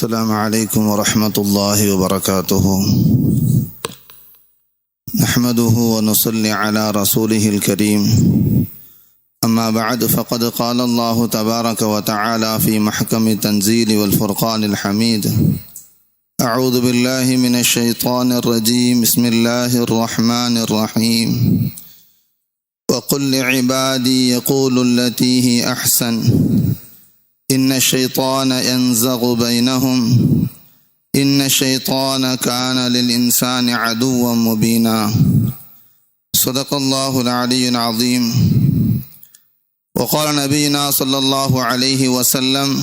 السلام عليكم ورحمة الله وبركاته. نحمده ونصلي على رسوله الكريم. أما بعد فقد قال الله تبارك وتعالى في محكم التنزيل والفرقان الحميد أعوذ بالله من الشيطان الرجيم. بسم الله الرحمن الرحيم. وقل لعبادي يقول التي هي أحسن. إن الشيطان ينزغ بينهم. إن الشيطان كان للإنسان عدوا مبينا. صدق الله العلي العظيم. وقال نبينا صلى الله عليه وسلم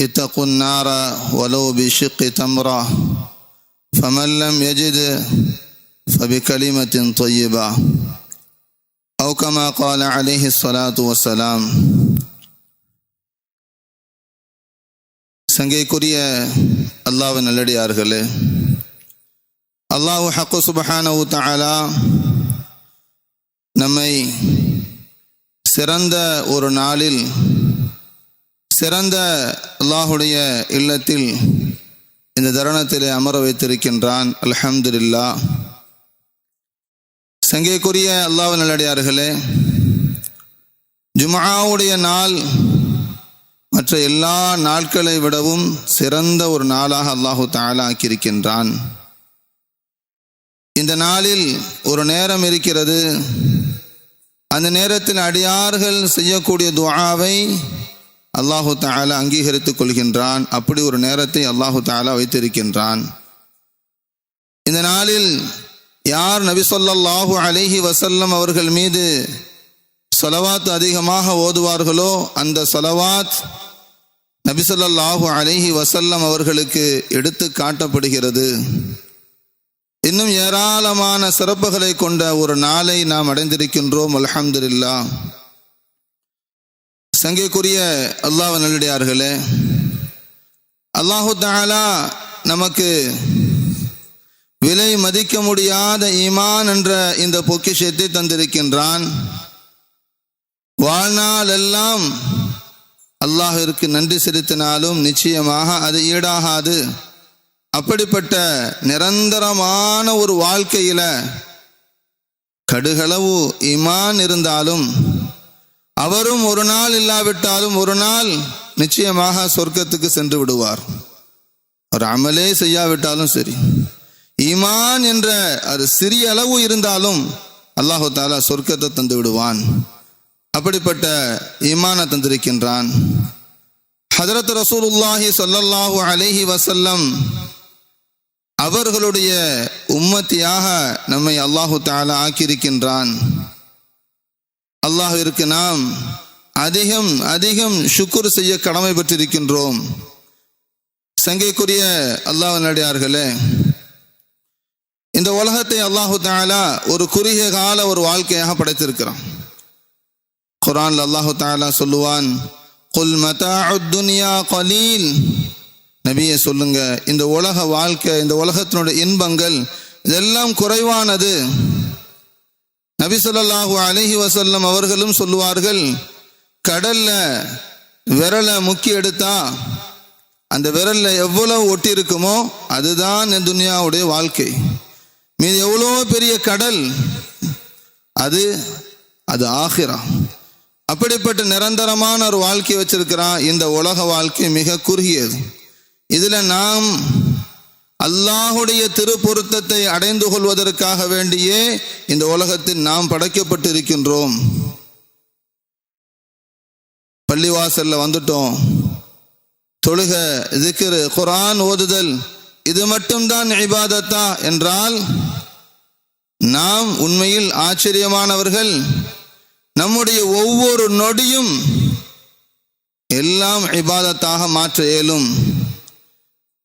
اتقوا النار ولو بشق تمرة فمن لم يجد فبكلمة طيبة. أو كما قال عليه الصلاة والسلام சங்கைக்குரிய அல்லாஹ் நல்லடியார்களே அல்லாஹு ஹக்கு சுபஹானவு தாலா நம்மை சிறந்த ஒரு நாளில் சிறந்த அல்லாஹுடைய இல்லத்தில் இந்த தருணத்திலே அமர வைத்திருக்கின்றான். அல்ஹம்துலில்லா சங்கைக்குரிய அல்லாஹ் நல்லடியார்களே ஜுமாவுடைய நாள் மற்ற எல்லா நாட்களை விடவும் சிறந்த ஒரு நாளாக அல்லாஹு தாலா ஆக்கியிருக்கின்றான். இந்த நாளில் ஒரு நேரம் இருக்கிறது. அந்த நேரத்தில் அடியார்கள் செய்யக்கூடிய துவாவை அல்லாஹு தாலா அங்கீகரித்துக் கொள்கின்றான். அப்படி ஒரு நேரத்தை அல்லாஹு தாலா வைத்திருக்கின்றான். இந்த நாளில் யார் நபி சொல்லாஹு அலைஹி வசல்லம் அவர்கள் மீது சொலவாத் அதிகமாக ஓதுவார்களோ அந்த சொலவாத் நபிசல்லாஹு அலஹி வசல்லம் அவர்களுக்கு எடுத்து காட்டப்படுகிறது. இன்னும் ஏராளமான சிறப்புகளை கொண்ட ஒரு நாளை நாம் அடைந்திருக்கின்றோம் அல்ஹம்துலில்லா சங்கைக்குரிய அல்லாஹ் நல்லடியார்களே அல்லாஹு தாலா நமக்கு விலை மதிக்க முடியாத ஈமான் என்ற இந்த பொக்கிஷத்தை தந்திருக்கின்றான். வாழ்நாளெல்லாம் அல்லாஹிற்கு நன்றி செலுத்தினாலும் நிச்சயமாக அது ஈடாகாது. அப்படிப்பட்ட நிரந்தரமான ஒரு வாழ்க்கையில கடுகளவு இமான் இருந்தாலும் அவரும் ஒரு நாள் இல்லாவிட்டாலும் ஒரு நாள் நிச்சயமாக சொர்க்கத்துக்கு சென்று விடுவார். ஒரு அமலே செய்யாவிட்டாலும் சரி. ஈமான் என்ற அது சிறிய அளவு இருந்தாலும் அல்லாஹு தாலா சொர்க்கத்தை தந்து விடுவான். அப்படிப்பட்ட ஈமான தந்திருக்கின்றான். ஹதரத் ரசூலுல்லாஹி சொல்லல்லாஹு அலைஹி வசல்லம் அவர்களுடைய உம்மத்தியாக நம்மை அல்லாஹு தாலா ஆக்கியிருக்கின்றான். அல்லாஹிற்கு நாம் அதிகம் அதிகம் சுக்குர் செய்ய கடமை பெற்றிருக்கின்றோம். சங்கைக்குரிய அல்லாஹ் நடிகார்களே இந்த உலகத்தை அல்லாஹு தாலா ஒரு குறுகிய கால ஒரு வாழ்க்கையாக படைத்திருக்கிறான். குரான் அல்லாஹு தாலா சொல்லுவான் குல் மதா துனியா கலீல். நபியை சொல்லுங்க இந்த உலக வாழ்க்கை இந்த உலகத்தினுடைய இன்பங்கள் இதெல்லாம் குறைவானது. நபி சொல்லாஹு அலஹி வசல்லம் அவர்களும் சொல்லுவார்கள் கடல்ல விரலை முக்கி எடுத்தா அந்த விரல்ல எவ்வளவு ஒட்டி இருக்குமோ அதுதான் இந்த துனியாவுடைய வாழ்க்கை. மீது எவ்வளோ பெரிய கடல் அது அது ஆகிரா அப்படிப்பட்ட நிரந்தரமான ஒரு வாழ்க்கை வச்சிருக்கிறான் இந்த உலக வாழ்க்கை மிக குறுகியது. இதுல நாம் அல்லாஹுடைய திருப்பொருத்தத்தை அடைந்து கொள்வதற்காக வேண்டியே இந்த உலகத்தில் நாம் படைக்கப்பட்டு இருக்கின்றோம் பள்ளிவாசல்ல வந்துட்டோம். தொழுக இதுக்கிற குரான் ஓதுதல் இது மட்டும்தான் இபாதத்தா என்றால் நாம் உண்மையில் ஆச்சரியமானவர்கள் நம்முடைய ஒவ்வொரு நொடியும் எல்லாம் இபாதத்தாக மாற்ற இயலும்.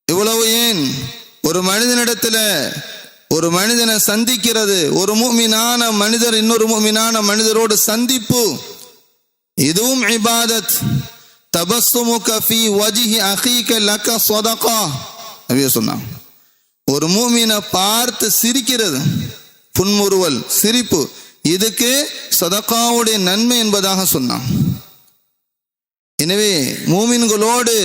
இவ்வளவு ஏன்? ஒரு மனிதனிடத்தில் ஒரு மனிதனை சந்திக்கிறது ஒரு மூமினான மனிதர் இன்னொரு மூமினான மனிதரோடு சந்திப்பு இதுவும் இபாதத். தபஸ்துமுக ஃபி வஜிஹி அகீக லக்க சொதகா அப்படியே சொன்னான் ஒரு மூமினை பார்த்து சிரிக்கிறது புன்முறுவல் சிரிப்பு. இதுக்கு சதக்காவுடைய நன்மை என்பதாக சொன்னான். எனவே மூமின்களோடு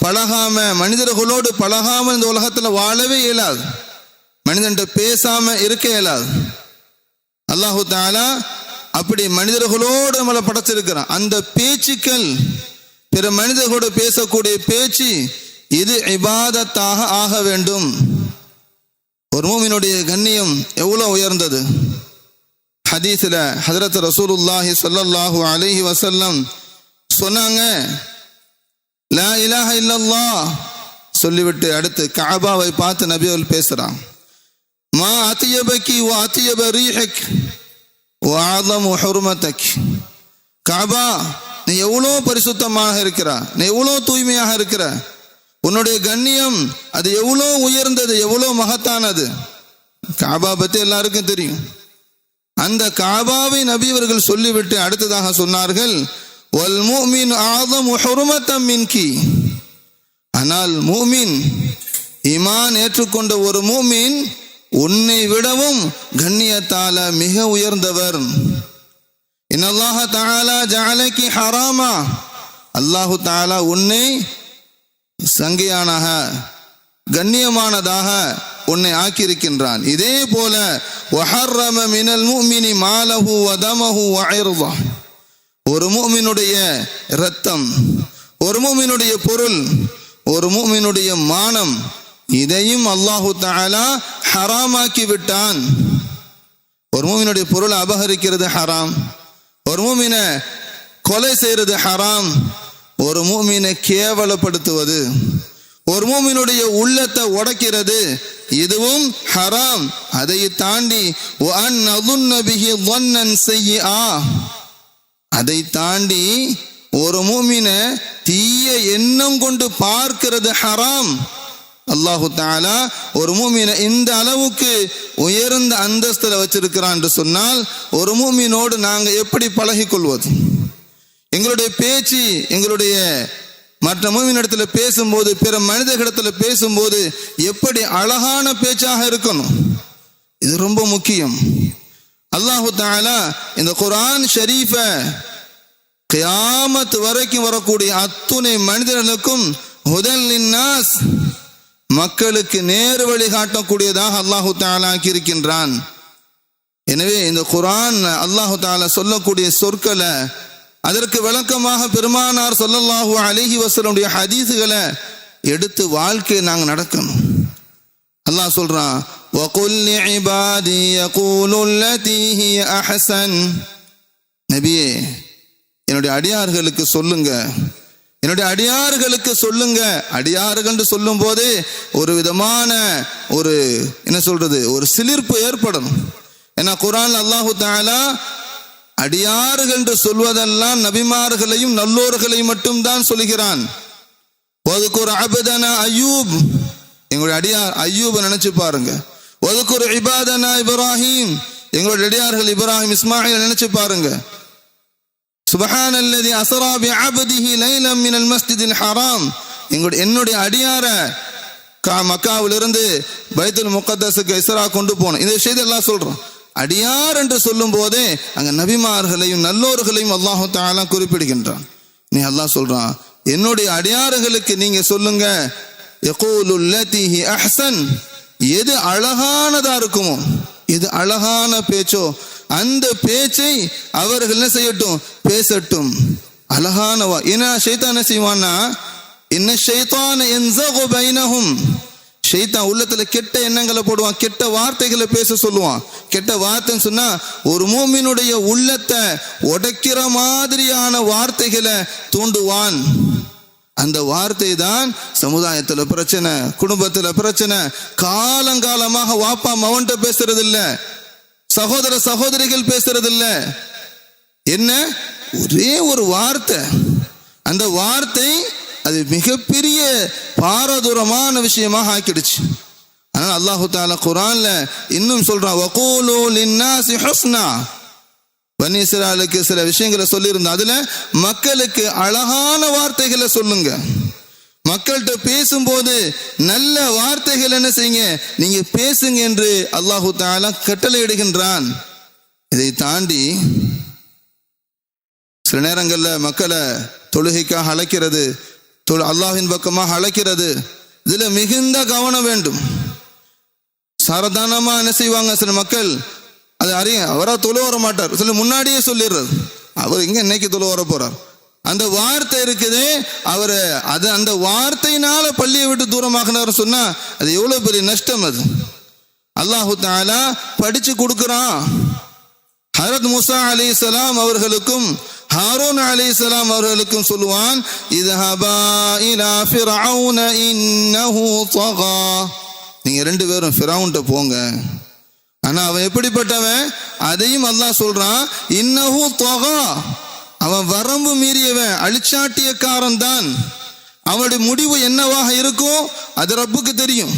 பழகாம மனிதர்களோடு பழகாம இந்த உலகத்தில் வாழவே இயலாது. மனிதன்ட்ட பேசாம இருக்க இயலாது. அல்லாஹு தாலா அப்படி மனிதர்களோடு நம்மளை படைச்சிருக்கிறான். அந்த பேச்சுக்கள் பிற மனிதர்களோடு பேசக்கூடிய பேச்சு இது இபாதத்தாக ஆக வேண்டும். ஒரு மூமினுடைய கண்ணியம் எவ்வளோ உயர்ந்தது? ஹதீஸில் ஹதரத் ரசூலுல்லாஹி சொல்லல்லாஹு அலைஹி வசல்லம் சொன்னாங்க லா இலாஹ இல்லல்லாஹ் சொல்லிவிட்டு அடுத்து காபாவை பார்த்து நபி அவர்கள் பேசுறான் மா அத்தியபக்கி ஓ அத்தியப ரீஹக் வ ஆதமு ஹுர்மதக். காபா நீ எவ்வளோ பரிசுத்தமாக இருக்கிறா நீ எவ்வளோ தூய்மையாக இருக்கிற உன்னுடைய கண்ணியம் அது எவ்வளோ உயர்ந்தது எவ்வளோ மகத்தானது. காபா பத்தி எல்லாருக்கும் தெரியும். அந்த காபாவை நபி அவர்கள் சொல்லிவிட்டு அடுத்ததாக சொன்னார்கள் வல் மூமின் ஆதம் ஹுருமத்தம் மின்கி. ஆனால் மூமின் இமான் ஏற்றுக்கொண்ட ஒரு மூமின் உன்னை விடவும் கண்ணியத்தால மிக உயர்ந்தவர். இன்னல்லாஹ தாலா ஜஅலகி ஹராமா. அல்லாஹு தாலா உன்னை சங்கையானாக கண்ணியமானதாக உன்னை ஆக்கியிருக்கின்றான். இதே போல வஹர்ரம மினல் மூமினி மாலஹு வதமஹு வஇர்தா. ஒரு மூமினுடைய இரத்தம் ஒரு மூமினுடைய பொருள் ஒரு மூமினுடைய மானம் இதையும் அல்லாஹு தாலா ஹராமாக்கி விட்டான். ஒரு மூமினுடைய பொருளை அபகரிக்கிறது ஹராம். ஒரு மூமினை கொலை செய்யறது ஹராம். ஒரு மூமினை கேவலப்படுத்துவது. ஒரு மூமினுடைய உள்ளத்தை உடைக்கிறது இதுவும் ஹராம். அதை தாண்டி அதை தாண்டி ஒரு மூமின தீய எண்ணம் கொண்டு பார்க்கிறது ஹராம். அல்லாஹு தாலா ஒரு மூமினை இந்த அளவுக்கு உயர்ந்த அந்தஸ்தில் வச்சிருக்கிறான் சொன்னால் ஒரு மூமினோடு நாங்கள் எப்படி பழகி கொள்வது எங்களுடைய பேச்சு எங்களுடைய மற்ற மூவினிடத்தில் பேசும்போது பிற மனிதர்களிடத்துல பேசும்போது எப்படி அழகான பேச்சாக இருக்கணும்? இது ரொம்ப முக்கியம். அல்லாஹு தாலா இந்த குரான் ஷரீஃபை கியாமத் வரைக்கும் வரக்கூடிய அத்துணை மனிதர்களுக்கும் ஹுதல் மக்களுக்கு நேர் வழி காட்டக்கூடியதாக அல்லாஹு தாலாக்கி இருக்கின்றான் எனவே இந்த குரான் அல்லாஹு தாலா சொல்லக்கூடிய சொற்களை அதற்கு விளக்கமாக பெருமானார் சொல்லல்லாஹு அலைஹி வஸல்லுடைய ஹதீஸுகளை எடுத்து வாழ்க்கையை நாங்கள் நடக்கணும் அல்லாஹ் சொல்றான் وَقُلْ لِعِبَادِي يَقُولُوا الَّتِي هِيَ أَحْسَنُ நபியே என்னுடைய அடியார்களுக்கு சொல்லுங்க என்னுடைய அடியார்களுக்கு சொல்லுங்க அடியார்கள் சொல்லும் போதே ஒரு விதமான ஒரு என்ன சொல்றது ஒரு சிலிர்ப்பு ஏற்படணும் ஏன்னா குரான் அல்லாஹு தாலா அடியார்கள் என்று சொல்வதெல்லாம் நபிமார்களையும் நல்லோர்களையும் மட்டும்தான் சொல்கிறான் ஒதுக்குர் அபதனா அய்யூப் எங்களுடைய அடியார் அய்யூபை நினைச்சு பாருங்க. ஒதுக்குற இபாதனா இப்ராஹிம். எங்களுடைய அடியார்கள் இப்ராஹிம் இஸ்மாயில் நினைச்சு பாருங்க. சுபஹான் அல்லதி அசரா பி அபதிஹி லைலம் மினல் மஸ்ஜிதின் ஹராம். எங்களுடைய என்னுடைய அடியார கா மக்காவிலிருந்து பைத்துல் முகத்தஸுக்கு இஸ்ரா கொண்டு போனோம் இந்த விஷயத்தை எல்லாம் சொல்றோம். அடியார் என்று சொல்லும் போதே அங்க நபிமார்களையும் நல்லோர்களையும் அல்லாஹு தாலா குறிப்பிடுகின்றான். நீ அல்லாஹ் சொல்றான் என்னுடைய அடியார்களுக்கு நீங்க சொல்லுங்க அஹ்சன். எது அழகானதா இருக்குமோ எது அழகான பேச்சோ அந்த பேச்சை அவர்கள் என்ன செய்யட்டும் பேசட்டும். அழகானவா. ஏன்னா ஷைத்தான் என்ன செய்வான்னா என்ன ஷைத்தான் என்ஸகு பைனஹும். ஷெய்தான் உள்ளத்துல கெட்ட எண்ணங்களை போடுவான் கெட்ட வார்த்தைகளை பேச சொல்லுவான். கெட்ட வார்த்தைன்னு சொன்னா ஒரு மூமினுடைய உள்ளத்தை உடைக்கிற மாதிரியான வார்த்தைகளை தூண்டுவான். அந்த வார்த்தை தான் சமுதாயத்துல பிரச்சனை குடும்பத்துல பிரச்சனை காலங்காலமாக வாப்பா மவன்கிட்ட பேசுறது இல்ல சகோதர சகோதரிகள் பேசுறது இல்ல என்ன? ஒரே ஒரு வார்த்தை. அந்த வார்த்தை அது மிகப்பெரிய பாரதூரமான விஷயமாக ஆக்கிடுச்சு. ஆனால் அல்லாஹு தாலா குரான்ல இன்னும் சொல்றான் வகூலு லின்னாசி ஹுஸ்னா. பனி சில விஷயங்களை சொல்லியிருந்தோம் அதுல மக்களுக்கு அழகான வார்த்தைகளை சொல்லுங்க. மக்கள்கிட்ட பேசும்போது நல்ல வார்த்தைகள் என்ன செய்யுங்க? நீங்க பேசுங்க என்று அல்லாஹு தாலா கட்டளையிடுகின்றான். இதை தாண்டி சில நேரங்களில் மக்களை தொழுகைக்காக அழைக்கிறது தொழு- பக்கமாக அழைக்கிறது. இதுல மிகுந்த கவனம் வேண்டும். சாரதானமா என்ன செய்வாங்க சில மக்கள்? அது அறிய அவரா தொழு வர மாட்டார். சில முன்னாடியே சொல்லிடுறது அவர் இங்க இன்னைக்கு தொழு வர போறார். அந்த வார்த்தை இருக்குது அவர் அது அந்த வார்த்தையினால பள்ளியை விட்டு தூரமாகினார் சொன்னா அது எவ்வளவு பெரிய நஷ்டம் அது. அல்லாஹு தாலா படிச்சு கொடுக்குறான். ஹரத் முசா அலி சலாம் அவர்களுக்கும் ஹாரூன் அலி இஸ்லாம் அவர்களுக்கும் சொல்லுவான் இதஹபா இலா ஃபிரௌன இன்னஹு தகா. நீங்க ரெண்டு பேரும் ஃபிரௌன்ட்ட போங்க. ஆனா அவன் எப்படிப்பட்டவன்? அதையும் அல்லாஹ் சொல்றான் இன்னஹு தொகா. அவன் வரம்பு மீறியவன் அழிச்சாட்டியக்காரன் தான் அவனுடைய முடிவு என்னவாக இருக்கும் அது ரப்புக்கு தெரியும்.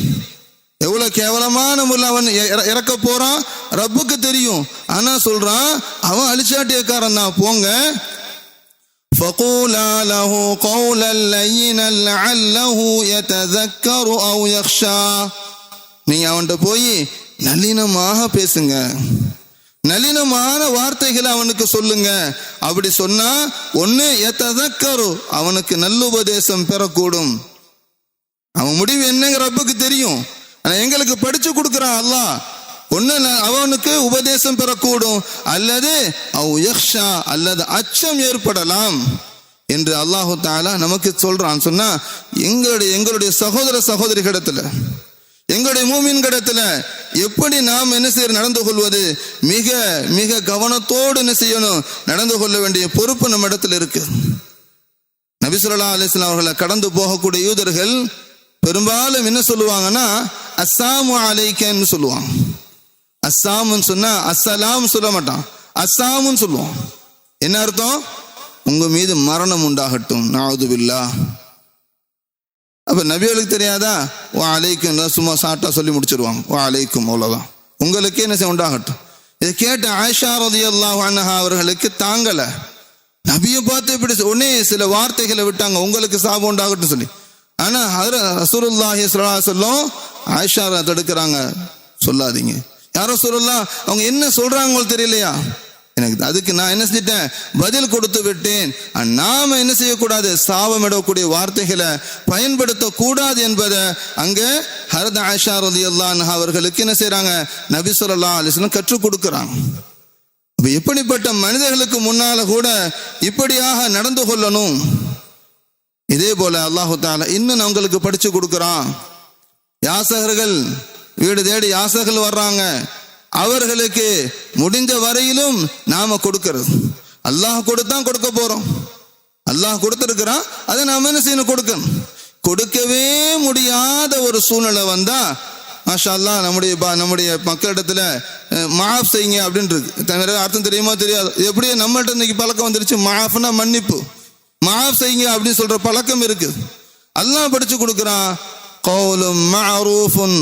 எவ்வளவு கேவலமான முறையில் அவன் இற- இறக்க போறான் ரப்புக்கு தெரியும் ஆனா சொல்றான் அவன் அழிச்சாட்டியக்காரன் தான் போங்க فقولا له قولا لينا لعله يتذكر او يخشى நீங்க அவன்கிட்ட போய் நளினமாக பேசுங்க நளினமான வார்த்தைகளை அவனுக்கு சொல்லுங்க அப்படி சொன்னா ஒன்னு எத்ததக்கரு அவனுக்கு நல்லுபதேசம் பெறக்கூடும் அவன் முடிவு என்னங்க ரப்புக்கு தெரியும் ஆனால் எங்களுக்கு படித்து கொடுக்குறான் அல்லாஹ். ஒன்று அவனுக்கு உபதேசம் பெறக்கூடும். அல்லது அவ் யக்ஷா அல்லது அச்சம் ஏற்படலாம் என்று அல்லாஹு தாலா நமக்கு சொல்றான். சொன்னா எங்களுடைய எங்களுடைய சகோதர சகோதரி கிடத்துல எங்களுடைய மூமின் கிடத்துல எப்படி நாம் என்ன செய்ய நடந்து கொள்வது? மிக மிக கவனத்தோடு என்ன செய்யணும்? நடந்து கொள்ள வேண்டிய பொறுப்பு நம்ம இடத்துல இருக்கு. நபிசுல்லா அலிஸ்லாம் அவர்களை கடந்து போகக்கூடிய யூதர்கள் பெரும்பாலும் என்ன சொல்லுவாங்கன்னா அஸ்ஸாமு அலைக்கன்னு சொல்லுவாங்க. அஸ்ஸாமுன்னு சொன்னா அஸ்ஸலாம் சொல்ல மாட்டான். அஸ்ஸாமுன்னு சொல்லுவான். என்ன அர்த்தம்? உங்க மீது மரணம் உண்டாகட்டும். நாவது பில்லா. அப்ப நபிகளுக்கு தெரியாதா? ஓ அலைக்கும் சும்மா சாட்டா சொல்லி முடிச்சிருவாங்க. ஓ அலைக்கும் அவ்வளவுதான். உங்களுக்கே என்ன செய்ய உண்டாகட்டும்? இதை கேட்ட ஆயிஷா அல்லாஹ் நஹா அவர்களுக்கு தாங்கலை. நபியை பார்த்து இப்படி உடனே சில வார்த்தைகளை விட்டாங்க. உங்களுக்கு சாபம் உண்டாகட்டும் சொல்லி. ஆனா ஹதர ரசூலுல்லாஹி சொல்லா சொல்லும் வஸல்லம் ஆயிஷா தடுக்கிறாங்க. சொல்லாதீங்க. யாரோ சொல்லலாம் அவங்க என்ன சொல்றாங்களோ தெரியலையா? எனக்கு அதுக்கு நான் என்ன செஞ்சிட்டேன்? பதில் கொடுத்து விட்டேன். நாம என்ன செய்யக்கூடாது? சாபம் இடக்கூடிய வார்த்தைகளை பயன்படுத்த கூடாது என்பதை அங்க ஹரத் ஆயிஷா ரலியல்லாஹு அவர்களுக்கு என்ன செய்யறாங்க நபி சொல்லா அலிஸ்லாம் கற்றுக் கொடுக்குறாங்க. இப்ப எப்படிப்பட்ட மனிதர்களுக்கு முன்னால கூட இப்படியாக நடந்து கொள்ளணும்? இதே போல அல்லாஹு தால இன்னும் அவங்களுக்கு படிச்சு கொடுக்குறான். யாசகர்கள் வீடு தேடி யாசகர்கள் வர்றாங்க. அவர்களுக்கு முடிஞ்ச வரையிலும் நாம கொடுக்கறது. அல்லாஹ் கொடுத்தான் கொடுக்க போறோம். அல்லாஹ் கொடுத்துருக்கிறான் அதை நாம என்ன செய்யணும் கொடுக்கணும். கொடுக்கவே முடியாத ஒரு சூழ்நிலை வந்தா மாஷா அல்லாஹ் நம்முடைய பா- நம்முடைய மக்களிடத்துல மாஃப் செய்யுங்க அப்படின்னு இருக்கு தவிர அர்த்தம் தெரியுமா தெரியாது. இது எப்படியே நம்மள்ட்ட இன்னைக்கு பழக்கம் வந்துருச்சு மாஃப்னா மன்னிப்பு. மாஃப் செய்யுங்க அப்படின்னு சொல்ற பழக்கம் இருக்கு அல்லாஹ் படிச்சு கொடுக்குறான் கௌலும் மஅரூஃபுன்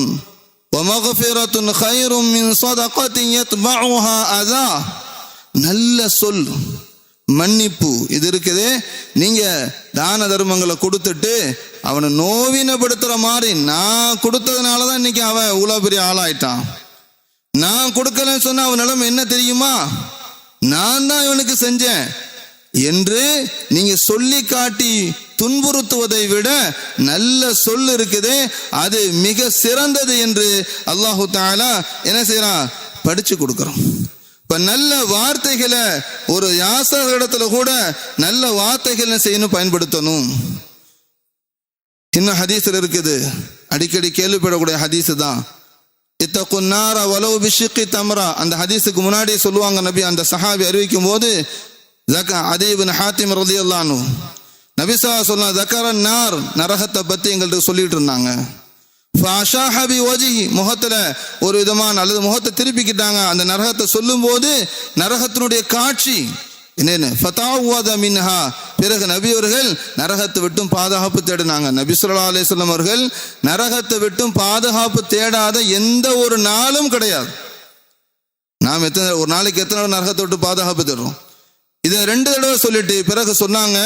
ومغفرة خير من صدقة يتبعها أذى நல்ல சொல் மன்னிப்பு இது இருக்குதே நீங்க தான தர்மங்களை கொடுத்துட்டு அவனை நோவினப்படுத்துற மாதிரி நான் கொடுத்ததுனால தான் இன்னைக்கு அவன் இவ்வளவு பெரிய ஆளாயிட்டான் நான் கொடுக்கலன்னு சொன்னா அவன் நிலைமை என்ன தெரியுமா நான் தான் இவனுக்கு செஞ்சேன் என்று நீங்க சொல்லி காட்டி துன்புறுத்துவதை விட நல்ல சொல் இருக்குது அது மிக சிறந்தது என்று அல்லாஹு தாலா என்ன செய்யறான் படிச்சு கொடுக்குறோம் இப்ப நல்ல வார்த்தைகளை ஒரு யாசர் இடத்துல கூட நல்ல வார்த்தைகள் என்ன செய்யணும் பயன்படுத்தணும். இன்னும் ஹதீஸ்ல இருக்குது. அடிக்கடி கேள்விப்படக்கூடிய ஹதீஸ் தான். இத்தகுன் நார வலவு பிஷிக்கி தம்ரா. அந்த ஹதீஸுக்கு முன்னாடியே சொல்லுவாங்க நபி அந்த சஹாபி அறிவிக்கும் போது அதீபின் ஹாத்திம் ரலியல்லானு நபிசா சொன்ன ஜக்கரன் நார் நரகத்தை பத்தி எங்கள்கிட்ட சொல்லிட்டு இருந்தாங்க. ஃபாஷாஹபி ஓஜி முகத்துல ஒரு விதமான அல்லது முகத்தை திருப்பிக்கிட்டாங்க. அந்த நரகத்தை சொல்லும்போது நரகத்தினுடைய காட்சி என்னென்ன? ஃபதாவுவாத மின்ஹா பிறகு நபி அவர்கள் நரகத்தை விட்டும் பாதுகாப்பு தேடினாங்க. நபி ஸல்லல்லாஹு அவர்கள் நரகத்தை விட்டும் பாதுகாப்பு தேடாத எந்த ஒரு நாளும் கிடையாது. நாம் எத்தனை ஒரு நாளைக்கு எத்தனை நரகத்தை விட்டு பாதுகாப்பு தேடுறோம்? இதை ரெண்டு தடவை சொல்லிட்டு பிறகு சொன்னாங்க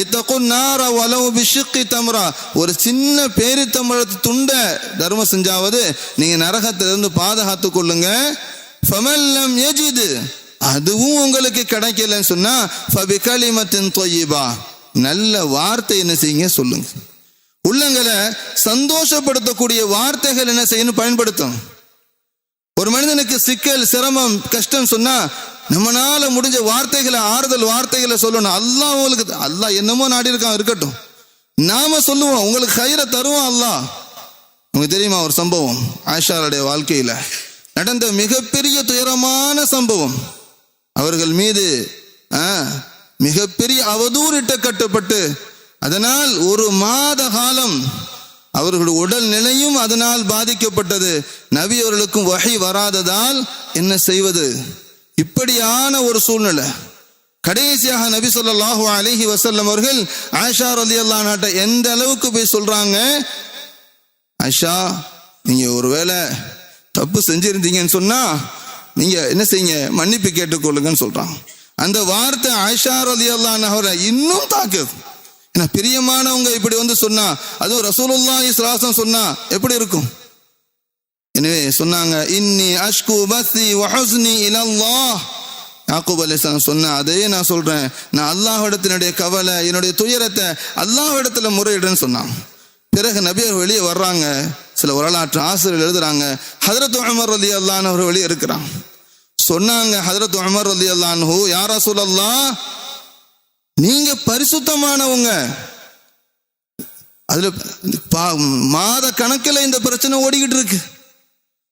இத்தக்கும் நார வலவு பிஷுக்கி தம்ரா. ஒரு சின்ன பேரித்தம்பழத்து துண்டை தர்மம் செஞ்சாவது நீங்க நரகத்திலிருந்து பாதுகாத்து கொள்ளுங்க. ஃபமல்லம் எஜிது அதுவும் உங்களுக்கு கிடைக்கலன்னு சொன்னா ஃபபிகலிமத்தின் தொய்யிபா. நல்ல வார்த்தை என்ன செய்யுங்க? சொல்லுங்க. உள்ளங்களை சந்தோஷப்படுத்தக்கூடிய வார்த்தைகள் என்ன செய்யணும்? பயன்படுத்தும் ஒரு மனிதனுக்கு சிக்கல் சிரமம் கஷ்டம் சொன்னா நம்மளால முடிஞ்ச வார்த்தைகளை ஆறுதல் வார்த்தைகளை சொல்லணும். அல்லாஹ் உங்களுக்கு அல்லாஹ் என்னமோ நாடி இருக்கான் இருக்கட்டும். நாம சொல்லுவோம் உங்களுக்கு கயிறை தருவோம் அல்லாஹ். உங்களுக்கு தெரியுமா ஒரு சம்பவம்? ஆயிஷாருடைய வாழ்க்கையில நடந்த மிகப்பெரிய துயரமான சம்பவம். அவர்கள் மீது ஆ, மிகப்பெரிய அவதூறிட்ட கட்டப்பட்டு அதனால் ஒரு மாத காலம் அவர்களுடைய உடல் நிலையும் அதனால் பாதிக்கப்பட்டது. நபி அவர்களுக்கும் வகை வராததால் என்ன செய்வது? இப்படியான ஒரு சூழ்நிலை. கடைசியாக நபி சொல்லாஹு அலைஹி வசல்லம் அவர்கள் ஆயிஷா ரலியல்லாஹு நாட்டை எந்த அளவுக்கு போய் சொல்றாங்க? ஆயிஷா நீங்க ஒருவேளை தப்பு செஞ்சிருந்தீங்கன்னு சொன்னா நீங்க என்ன செய்யுங்க? மன்னிப்பு கேட்டுக்கொள்ளுங்கன்னு சொல்றாங்க. அந்த வார்த்தை ஆயிஷா ரலியல்லாஹு அன்ஹா அவரை இன்னும் தாக்குது. ஏன்னா பிரியமானவங்க இப்படி வந்து சொன்னா அதுவும் ரசூலுல்லா இஸ்லாசம் சொன்னா எப்படி இருக்கும்? எனவே சொன்னாங்க இன்னி அஷ்கு பஸ்தி வஹஸ்னி இலல்லாஹ். யாக்கூப் அலிஸ்லாம் சொன்ன அதே நான் சொல்றேன். நான் அல்லாஹிடத்தினுடைய கவலை என்னுடைய துயரத்தை அல்லாஹிடத்துல முறையிடுன்னு சொன்னான். பிறகு நபியர் வெளியே வர்றாங்க. சில வரலாற்று ஆசிரியர் எழுதுறாங்க ஹதரத் உமர் அலி அல்லான் அவர் வெளியே இருக்கிறான். சொன்னாங்க ஹதரத் உமர் ரலி அல்லான்ஹு யாரா சொல்லலாம் நீங்க பரிசுத்தமானவங்க. அதுல பா- மாத கணக்கில் இந்த பிரச்சனை ஓடிக்கிட்டு இருக்கு.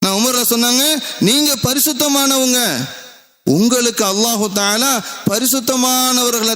நான் உமர்ல சொன்னாங்க நீங்க பரிசுத்தமானவங்க. உங்களுக்கு அல்லாஹு தாலா பரிசுத்தமானவர்களை